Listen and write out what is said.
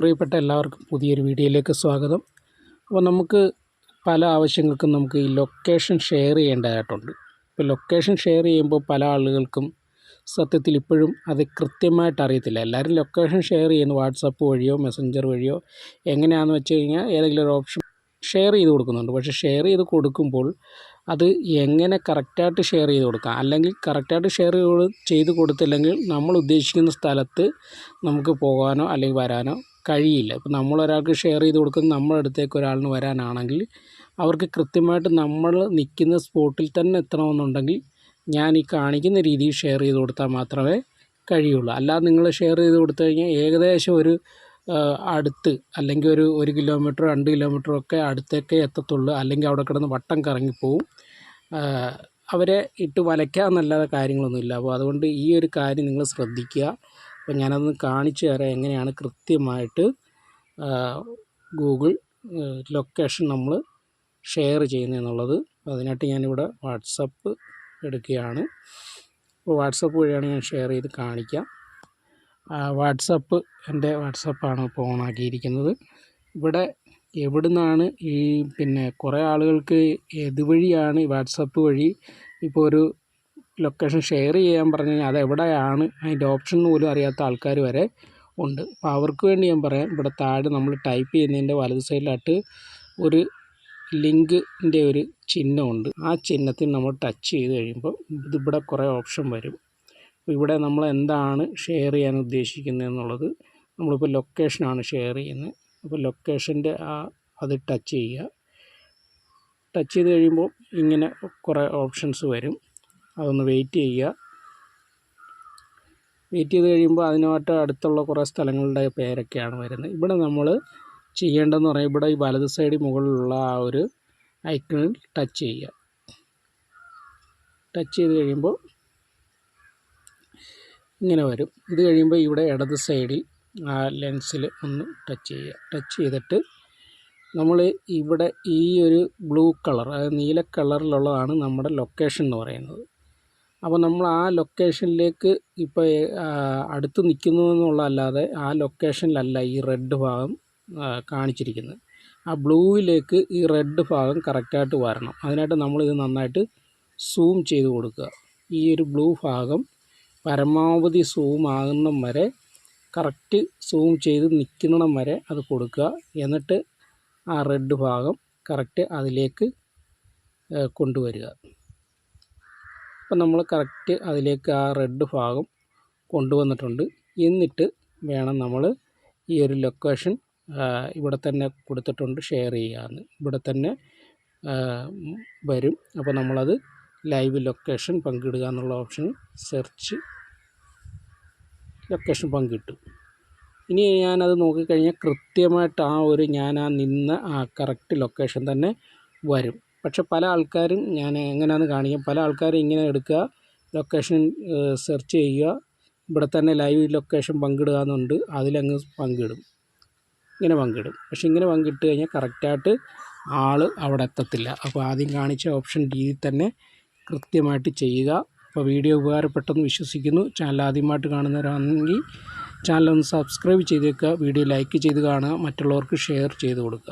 പ്രിയപ്പെട്ട എല്ലാവർക്കും പുതിയൊരു വീഡിയോയിലേക്ക് സ്വാഗതം. അപ്പോൾ നമുക്ക് പല ആവശ്യങ്ങൾക്കും നമുക്ക് ഈ ലൊക്കേഷൻ ഷെയർ ചെയ്യേണ്ടതായിട്ടുണ്ട്. ഇപ്പോൾ ലൊക്കേഷൻ ഷെയർ ചെയ്യുമ്പോൾ പല ആളുകൾക്കും സത്യത്തിൽ ഇപ്പോഴും അത് കൃത്യമായിട്ട് അറിയത്തില്ല. എല്ലാവരും ലൊക്കേഷൻ ഷെയർ ചെയ്യുന്നു വാട്സപ്പ് വഴിയോ മെസ്സഞ്ചർ വഴിയോ എങ്ങനെയാണെന്ന് വെച്ച് കഴിഞ്ഞാൽ ഏതെങ്കിലും ഒരു ഓപ്ഷൻ ഷെയർ ചെയ്ത് കൊടുക്കുന്നുണ്ട്. പക്ഷേ ഷെയർ ചെയ്ത് കൊടുക്കുമ്പോൾ അത് എങ്ങനെ കറക്റ്റായിട്ട് ഷെയർ ചെയ്ത് കൊടുക്കാം? അല്ലെങ്കിൽ കറക്റ്റായിട്ട് ഷെയർ ചെയ്ത് കൊടുത്തില്ലെങ്കിൽ നമ്മൾ ഉദ്ദേശിക്കുന്ന സ്ഥലത്ത് നമുക്ക് പോകാനോ അല്ലെങ്കിൽ വരാനോ കഴിയില്ല. ഇപ്പം നമ്മളൊരാൾക്ക് ഷെയർ ചെയ്ത് കൊടുക്കുന്നത് നമ്മുടെ അടുത്തേക്ക് ഒരാളിന് വരാനാണെങ്കിൽ അവർക്ക് കൃത്യമായിട്ട് നമ്മൾ നിൽക്കുന്ന സ്പോട്ടിൽ തന്നെ എത്തണമെന്നുണ്ടെങ്കിൽ ഞാൻ ഈ കാണിക്കുന്ന രീതിയിൽ ഷെയർ ചെയ്ത് കൊടുത്താൽ മാത്രമേ കഴിയുള്ളൂ. അല്ലാതെ നിങ്ങൾ ഷെയർ ചെയ്ത് കൊടുത്തു കഴിഞ്ഞാൽ ഏകദേശം ഒരു അടുത്ത് അല്ലെങ്കിൽ ഒരു ഒരു കിലോമീറ്റർ രണ്ട് കിലോമീറ്റർ ഒക്കെ അടുത്തേക്കേ എത്തത്തുള്ളൂ. അല്ലെങ്കിൽ അവിടെ കിടന്ന് വട്ടം കറങ്ങിപ്പോവും. അവരെ ഇട്ട് വലയ്ക്കാമെന്നല്ലാതെ കാര്യങ്ങളൊന്നുമില്ല. അപ്പോൾ അതുകൊണ്ട് ഈ ഒരു കാര്യം നിങ്ങൾ ശ്രദ്ധിക്കുക. അപ്പോൾ ഞാനതൊന്ന് കാണിച്ചു തരാം എങ്ങനെയാണ് കൃത്യമായിട്ട് ഗൂഗിൾ ലൊക്കേഷൻ നമ്മൾ ഷെയർ ചെയ്യുന്നതെന്നുള്ളത് അതിനായിട്ട് ഞാനിവിടെ വാട്സപ്പ് എടുക്കുകയാണ്. അപ്പോൾ വാട്സപ്പ് വഴിയാണ് ഞാൻ ഷെയർ ചെയ്ത് കാണിക്കാം. വാട്സപ്പ് എന്റെ വാട്സപ്പാണ് ഇപ്പോൾ ഓണാക്കിയിരിക്കുന്നത് ഇവിടെ എവിടുന്നാണ് ഈ പിന്നെ കുറേ ആളുകൾക്ക് ഏതുവഴിയാണ് ഈ വാട്സപ്പ് വഴി ഇപ്പോൾ ഒരു ലൊക്കേഷൻ ഷെയർ ചെയ്യാൻ പറഞ്ഞു കഴിഞ്ഞാൽ അതെവിടെയാണ്? അതിന്റെ ഓപ്ഷൻ പോലും അറിയാത്ത ആൾക്കാർ വരെ ഉണ്ട്. അപ്പോൾ അവർക്ക് വേണ്ടി ഞാൻ പറയാം ഇവിടെ താഴെ നമ്മൾ ടൈപ്പ് ചെയ്യുന്നതിന്റെ വലത് സൈഡിലായിട്ട് ഒരു ലിങ്കിന്റെ ഒരു ചിഹ്നമുണ്ട്. ആ ചിഹ്നത്തിൽ നമ്മൾ ടച്ച് ചെയ്ത് കഴിയുമ്പോൾ ഇതിവിടെ കുറേ ഓപ്ഷൻ വരും. അപ്പോൾ ഇവിടെ നമ്മൾ എന്താണ് ഷെയർ ചെയ്യാൻ ഉദ്ദേശിക്കുന്നത് എന്നുള്ളത് നമ്മളിപ്പോൾ ലൊക്കേഷനാണ് ഷെയർ ചെയ്യുന്നത്. അപ്പോൾ ലൊക്കേഷന്റെ ആ അത് ടച്ച് ചെയ്യുക. ടച്ച് ചെയ്ത് കഴിയുമ്പോൾ ഇങ്ങനെ കുറേ ഓപ്ഷൻസ് വരും. അതൊന്ന് വെയിറ്റ് ചെയ്യുക. വെയിറ്റ് ചെയ്ത് കഴിയുമ്പോൾ അതിനോട്ട് അടുത്തുള്ള കുറേ സ്ഥലങ്ങളുടെ പേരൊക്കെയാണ് വരുന്നത്. ഇവിടെ നമ്മൾ ചെയ്യേണ്ടതെന്ന് പറഞ്ഞാൽ ഇവിടെ ഈ വലത് സൈഡിൽ മുകളിലുള്ള ആ ഒരു ഐക്കണിൽ ടച്ച് ചെയ്യുക. ടച്ച് ചെയ്ത് കഴിയുമ്പോൾ ഇങ്ങനെ വരും. ഇത് കഴിയുമ്പോൾ ഇവിടെ ഇടത് സൈഡിൽ ആ ലെൻസിൽ ഒന്ന് ടച്ച് ചെയ്യുക. ടച്ച് ചെയ്തിട്ട് നമ്മൾ ഇവിടെ ഈ ഒരു ബ്ലൂ കളർ അതായത് നീല കളറിലുള്ളതാണ് നമ്മുടെ ലൊക്കേഷൻ എന്ന് പറയുന്നത്. അപ്പോൾ നമ്മൾ ആ ലൊക്കേഷനിലേക്ക് ഇപ്പോൾ അടുത്ത് നിൽക്കുന്നു എന്നുള്ളതല്ലാതെ ആ ലൊക്കേഷനിലല്ല ഈ റെഡ് ഭാഗം കാണിച്ചിരിക്കുന്നത്. ആ ബ്ലൂവിലേക്ക് ഈ റെഡ് ഭാഗം കറക്റ്റായിട്ട് വരണം. അതിനായിട്ട് നമ്മളിത് നന്നായിട്ട് സൂം ചെയ്ത് കൊടുക്കുക. ഈ ഒരു ബ്ലൂ ഭാഗം പരമാവധി സൂം ആകുന്ന വരെ കറക്റ്റ് സൂം ചെയ്ത് നിൽക്കുന്നിടം വരെ അത് കൊടുക്കുക. എന്നിട്ട് ആ റെഡ് ഭാഗം കറക്റ്റ് അതിലേക്ക് കൊണ്ടുവരിക. അപ്പം നമ്മൾ കറക്റ്റ് അതിലേക്ക് ആ റെഡ് ഭാഗം കൊണ്ടുവന്നിട്ടുണ്ട്. എന്നിട്ട് വേണം നമ്മൾ ഈ ഒരു ലൊക്കേഷൻ ഇവിടെ തന്നെ കൊടുത്തിട്ടുണ്ട് ഷെയർ ചെയ്യാമെന്ന് ഇവിടെ തന്നെ വരും. അപ്പോൾ നമ്മളത് ലൈവ് ലൊക്കേഷൻ പങ്കിടുക എന്നുള്ള ഓപ്ഷൻ സെർച്ച് ലൊക്കേഷൻ പങ്കിട്ടു. ഇനി ഞാനത് നോക്കിക്കഴിഞ്ഞാൽ കൃത്യമായിട്ട് ആ ഒരു ഞാൻ ആ നിന്ന ആ കറക്റ്റ് ലൊക്കേഷൻ തന്നെ വരും. പക്ഷെ പല ആൾക്കാരും ഞാൻ എങ്ങനെയാണെന്ന് കാണിക്കാം. പല ആൾക്കാരും ഇങ്ങനെ എടുക്കുക ലൊക്കേഷൻ സെർച്ച് ചെയ്യുക. ഇവിടെ തന്നെ ലൈവ് ലൊക്കേഷൻ പങ്കിടുക എന്നുണ്ട് അതിലങ്ങ് പങ്കിടും. ഇങ്ങനെ പങ്കിടും. പക്ഷെ ഇങ്ങനെ പങ്കിട്ട് കഴിഞ്ഞാൽ കറക്റ്റായിട്ട് ആൾ അവിടെ എത്തത്തില്ല. അപ്പോൾ ആദ്യം കാണിച്ച ഓപ്ഷൻ രീതിയിൽ തന്നെ കൃത്യമായിട്ട് ചെയ്യുക. അപ്പോൾ വീഡിയോ ഉപകാരപ്പെട്ടെന്ന് വിശ്വസിക്കുന്നു. ചാനൽ ആദ്യമായിട്ട് കാണുന്നവരാണെങ്കിൽ ചാനൽ ഒന്ന് സബ്സ്ക്രൈബ് ചെയ്തേക്കുക. വീഡിയോ ലൈക്ക് ചെയ്ത് കാണുക. മറ്റുള്ളവർക്ക് ഷെയർ ചെയ്ത് കൊടുക്കുക.